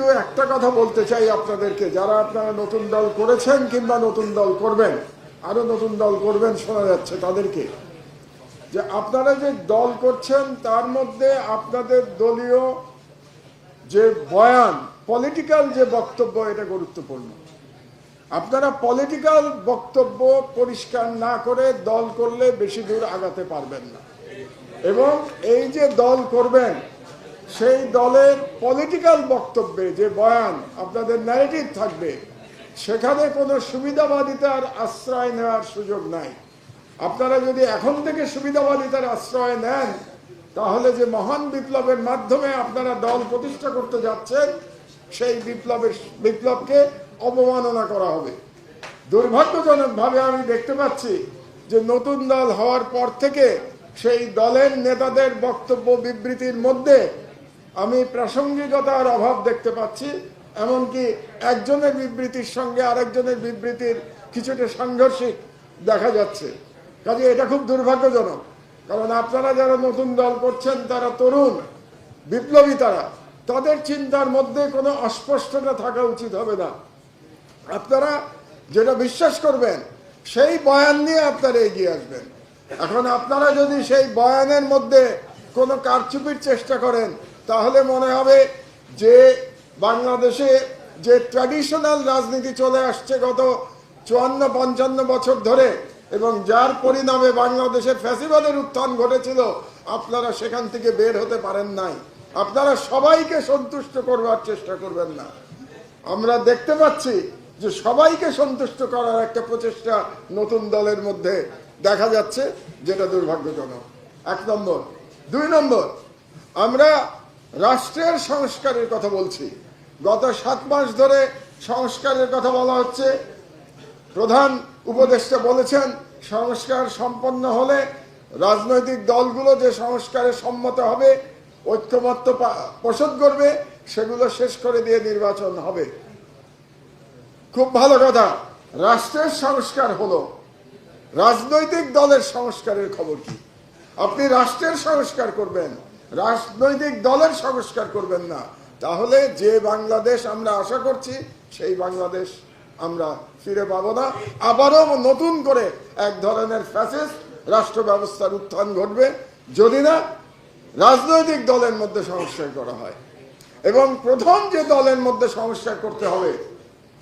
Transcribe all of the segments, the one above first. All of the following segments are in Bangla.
শুধু একটা কথা বলতে চাই আপনাদেরকে। যারা আপনারা নতুন দল করেছেন কিংবা নতুন দল করবেন, আরও নতুন দল করবেন শোনা যাচ্ছে তাদেরকে। যে আপনারা যে দল করছেন, তার মধ্যে আপনাদের দলীয় যে বয়ান পলিটিক্যাল যে বক্তব্য, এটা গুরুত্বপূর্ণ। আপনারা পলিটিক্যাল বক্তব্য পরিষ্কার না করে দল করলে বেশি দূর আগাতে পারবেন না। এবং এই যে দল করবেন সেই দলের পলিটিক্যাল বক্তব্যে যে বয়ান আপনাদের ন্যারেটিভ থাকবে, সেখানে কোনো সুবিধাবাদিতার আশ্রয় নেওয়ার সুযোগ নাই। আপনারা যদি এখন থেকে সুবিধাবাদিতার আশ্রয় নেন, তাহলে যে মহান বিপ্লবের মাধ্যমে আপনারা দল প্রতিষ্ঠা করতে যাচ্ছেন, সেই বিপ্লবের বিপ্লবকে অবমাননা করা হবে। দুর্ভাগ্যজনকভাবে আমি দেখতে পাচ্ছি যে নতুন দল হওয়ার পর থেকে সেই দলের নেতাদের বক্তব্য বিবৃতির মধ্যে আমি প্রাসঙ্গিকতার অভাব দেখতে পাচ্ছি, এমনকি একজনের বিবৃতির সঙ্গে আরেকজনের বিবৃতির কিছুটা সাংঘর্ষিক দেখা যাচ্ছে। কাজে এটা খুব দুর্ভাগ্যজনক, কারণ আপনারা যারা নতুন দল করছেন, তারা তরুণ, বিপ্লবী তারা, তাদের চিন্তার মধ্যে কোনো অস্পষ্টতা থাকা উচিত হবে না। আপনারা যেটা বিশ্বাস করবেন, সেই বয়ান নিয়ে আপনারা এগিয়ে আসবেন। এখন আপনারা যদি সেই বয়ানের মধ্যে কোনো কারচুপির চেষ্টা করেন তাহলে মনে হবে যে বাংলাদেশে যে ট্র্যাডিশনাল রাজনীতি চলে আসছে গত চুয়ান্ন, পঞ্চান্ন বছর ধরে এবং যার পরিণামে বাংলাদেশের ফ্যাসিবাদের উত্থান ঘটেছিল, আপনারা সেখান থেকে বের হতে পারেন নাই। আপনারা সবাইকে সন্তুষ্ট করবার চেষ্টা করবেন না। আমরা দেখতে পাচ্ছি যে সবাইকে সন্তুষ্ট করার একটা প্রচেষ্টা নতুন দলের মধ্যে দেখা যাচ্ছে, যেটা দুর্ভাগ্যজনক। এক নম্বর। দুই নম্বর, আমরা রাষ্ট্রের সংস্কারের কথা বলছি। গত সাত মাস ধরে সংস্কারের কথা বলা হচ্ছে। প্রধান উপদেষ্টা বলেছেন, সংস্কার সম্পন্ন হলে রাজনৈতিক দলগুলো যে সংস্কারে সম্মত হবে, ঐক্যমত্য পোষণ করবে, সেগুলো শেষ করে দিয়ে নির্বাচন হবে। খুব ভালো কথা। রাষ্ট্রের সংস্কার হলো। রাজনৈতিক দলের সংস্কারের খবর কি? আপনি রাষ্ট্রের সংস্কার করবেন। রাজনৈতিক দলের সংস্কার করবেন না। তাহলে যে বাংলাদেশ আমরা আশা করছি, সেই বাংলাদেশ আমরা ফিরে পাবো না। আবারও নতুন করে এক ধরনের ফ্যাসিস্ট রাষ্ট্র ব্যবস্থার উত্থান ঘটবে, যদি না রাজনৈতিক দলের মধ্যে সংস্কার করা হয়। এবং প্রথম যে দলের মধ্যে সংস্কার করতে হবে,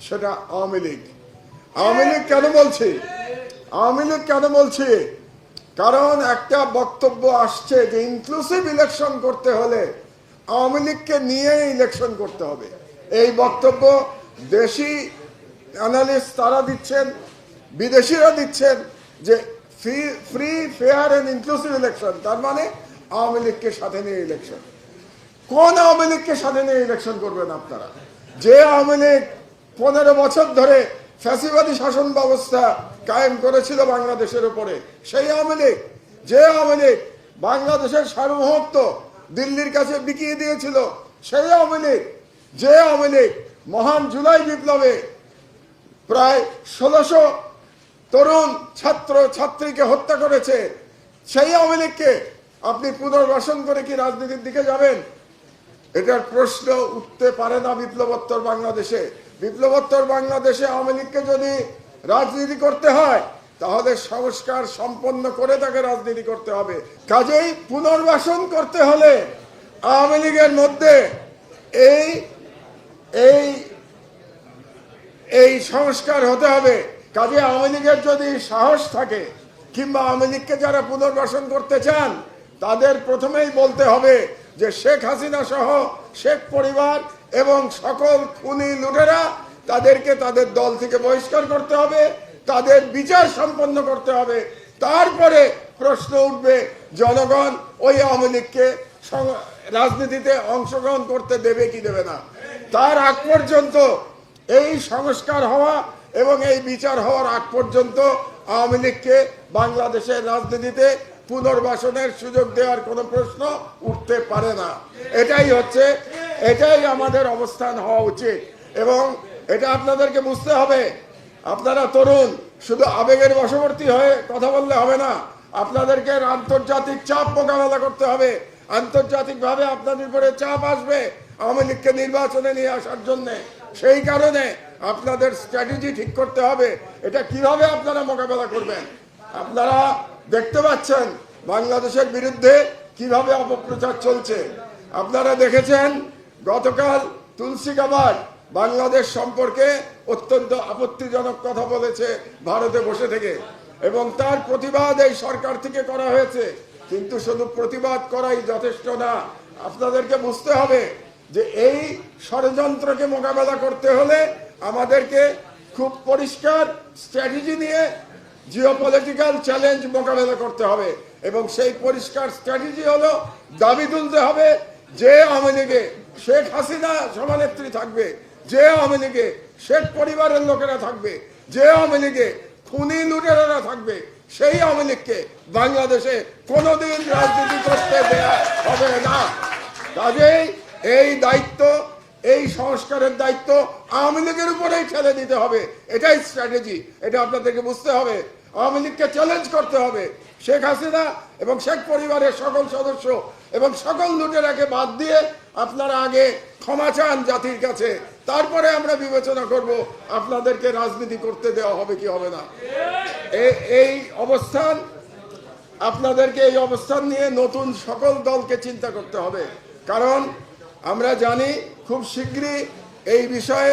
সেটা আওয়ামী লীগ। আওয়ামী লীগ কেন বলছি? আওয়ামী লীগ কেন বলছি? কারণ একটা বক্তব্য আসছে যে ইনক্লুসিভ ইলেকশন করতে হলে আওয়ামী লীগকে নিয়ে ইলেকশন করতে হবে। এই বক্তব্য দেশি অ্যানালিস্ট তারা দিচ্ছেন, বিদেশিরা দিচ্ছেন যে free free fair and inclusive election তার মানে আওয়ামী লীগকে সাথে নিয়ে ইলেকশন কোন আওয়ামী লীগকে সাথে নিয়ে ইলেকশন করবেন আপনারা? যে আওয়ামী লীগ পনেরো বছর ধরে ফ্যাসিবাদী শাসন ব্যবস্থা কায়েম করেছিল বাংলাদেশের উপরে। সেই আওয়ামী লীগ, যে আওয়ামী লীগ বাংলাদেশের সার্বভৌমত্ব দিল্লির কাছে বিকিয়ে দিয়েছিল, সেই আওয়ামী লীগ, যে আওয়ামী লীগ মহান জুলাই বিপ্লবে প্রায় ষোলোশো তরুণ ছাত্র ছাত্রীকে হত্যা করেছে, সেই আওয়ামী লীগকে আপনি পুনর্বাসন করে কি রাজনীতির দিকে যাবেন? এটার প্রশ্ন উঠতে পারে না বিপ্লবোত্তর বাংলাদেশে। বিপ্লবোত্তর বাংলাদেশে আওয়ামী লীগকে যদি রাজনীতি করতে হয়, তাহলে সংস্কার সম্পন্ন করে তাকে রাজনীতি করতে হবে। কাজেই পুনর্বাসন করতে হলে আওয়ামী লীগের মধ্যে এই এই এই সংস্কার হতে হবে। কাজে আওয়ামী লীগের যদি সাহস থাকে, কিংবা আওয়ামী লীগকে যারা পুনর্বাসন করতে চান, তাদের প্রথমেই বলতে হবে যে শেখ হাসিনা সহ শেখ পরিবার এবং সকল খুনি লুটেরা তাদেরকে তাদের দল থেকে বহিষ্কার করতে হবে, তাদের বিচার সম্পন্ন করতে হবে। তারপরে প্রশ্ন উঠবে, জনগণ ওই আওয়ামী লীগকে রাজনীতিতে অংশগ্রহণ করতে দেবে কি দেবে না? তার আগ পর্যন্ত এই সংস্কার হওয়া এবং এই বিচার হওয়ার আগ পর্যন্ত আওয়ামী লীগকে বাংলাদেশের রাজনীতিতে পুনর্বাসনের সুযোগ দেওয়ার কোনো প্রশ্ন উঠতে পারে না। এটাই হচ্ছে, এটাই আমাদের অবস্থান হওয়া উচিত। এবং এটা আপনাদেরকে বুঝতে হবে, আপনারা তরুণ, শুধু আবেগের বশবর্তী হয়ে কথা বললে হবে না, আপনাদেরকে আন্তর্জাতিক চাপ মোকাবেলা করতে হবে। আন্তর্জাতিকভাবে আপনাদের উপরে চাপ আসবে আওয়ামী লীগকে নির্বাচনে নিয়ে আসার জন্য। সেই কারণে আপনাদের স্ট্র্যাটেজি ঠিক করতে হবে। এটা কীভাবে আপনারা মোকাবেলা করবেন? আপনারা দেখতে পাচ্ছেন, বাংলাদেশের বিরুদ্ধে কীভাবে অপপ্রচার চলছে। আপনারা দেখেছেন, গতকাল তুলসী কাবার বাংলাদেশ সম্পর্কে অত্যন্ত আপত্তিজনক কথা বলেছে ভারতে বসে থেকে। এবং তার প্রতিবাদ এই সরকার থেকে করা হয়েছে। কিন্তু শুধু প্রতিবাদ করাই যথেষ্ট না। আপনাদেরকে বুঝতে হবে যে এই ষড়যন্ত্রকে মোকাবেলা করতে হলে আমাদেরকে খুব পরিষ্কার স্ট্র্যাটেজি নিয়ে জিওপলিটিক্যাল চ্যালেঞ্জ মোকাবেলা করতে হবে এবং সেই পরিষ্কার স্ট্র্যাটেজি হলো দাবি তুলতে হবে যে আওয়ামী লীগে শেখ হাসিনা সভানেত্রী থাকবে, যে আওয়ামী লীগে শেখ পরিবারের লোকেরা থাকবে, যে আওয়ামী লীগে খুনি লুটেরারা থাকবে, সেই আওয়ামী লীগকে বাংলাদেশে কোনোদিন রাজনীতি করতে দেয়া হবে না। কাজেই এই দায়িত্ব, এই সংস্কারের দায়িত্ব আওয়ামী লীগের উপরেই ঠেলে দিতে হবে। এটাই স্ট্র্যাটেজি এটা আপনাদেরকে বুঝতে হবে। আওয়ামী লীগকে চ্যালেঞ্জ করতে হবে। শেখ হাসিনা এবং শেখ পরিবারের সকল সদস্য এবং সকল লুটেরাকে বাদ দিয়ে আপনারা আগে ক্ষমা চান জাতির কাছে। তারপরে আমরা বিবেচনা করব আপনাদেরকে রাজনীতি করতে দেওয়া হবে কি হবে না। এই অবস্থান, আপনাদেরকে এই অবস্থান নিয়ে নতুন সকল দলকে চিন্তা করতে হবে। কারণ আমরা জানি খুব শীঘ্রই এই বিষয়ে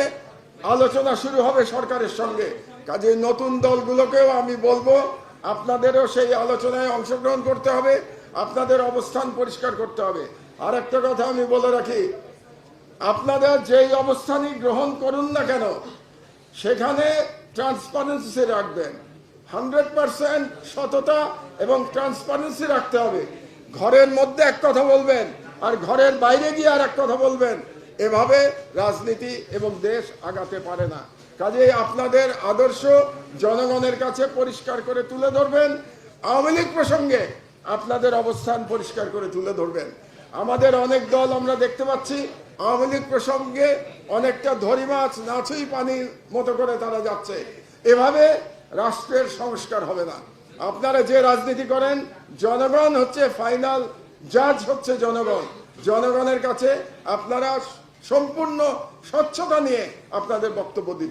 আলোচনা শুরু হবে সরকারের সঙ্গে। কাজে নতুন দলগুলোকেও আমি বলব, আপনাদেরও সেই আলোচনায় অংশগ্রহণ করতে হবে, আপনাদের অবস্থান পরিষ্কার করতে হবে। আর একটা কথা আমি বলে রাখি, আপনাদের যেই অবস্থানই গ্রহণ করুন না কেন, সেখানে ট্রান্সপারেন্সি রাখবেন। হান্ড্রেড পার্সেন্ট সততা এবং ট্রান্সপারেন্সি রাখতে হবে। ঘরের মধ্যে এক কথা বলবেন, আর ঘরের বাইরে গিয়ে আর এক কথা বলবেন, এভাবে রাজনীতি এবং দেশ আগাতে পারে না। কাজেই আপনাদের আদর্শ জনগণের কাছে পরিষ্কার করে তুলে ধরবেন। আওয়ামী লীগ প্রসঙ্গে আপনাদের অবস্থান পরিষ্কার করে তুলে ধরবেন। আমাদের অনেক দল আমরা দেখতে পাচ্ছি, আওয়ামী লীগ প্রসঙ্গে অনেকটা ধরি মাছ নাচুই পানির মতো করে তারা যাচ্ছে। এভাবে রাষ্ট্রের সংস্কার হবে না। আপনারা যে রাজনীতি করেন, জনগণ হচ্ছে ফাইনাল, জাজ হচ্ছে জনগণ। জনগণের কাছে আপনারা সম্পূর্ণ স্বচ্ছতা নিয়ে আপনাদের বক্তব্য দিন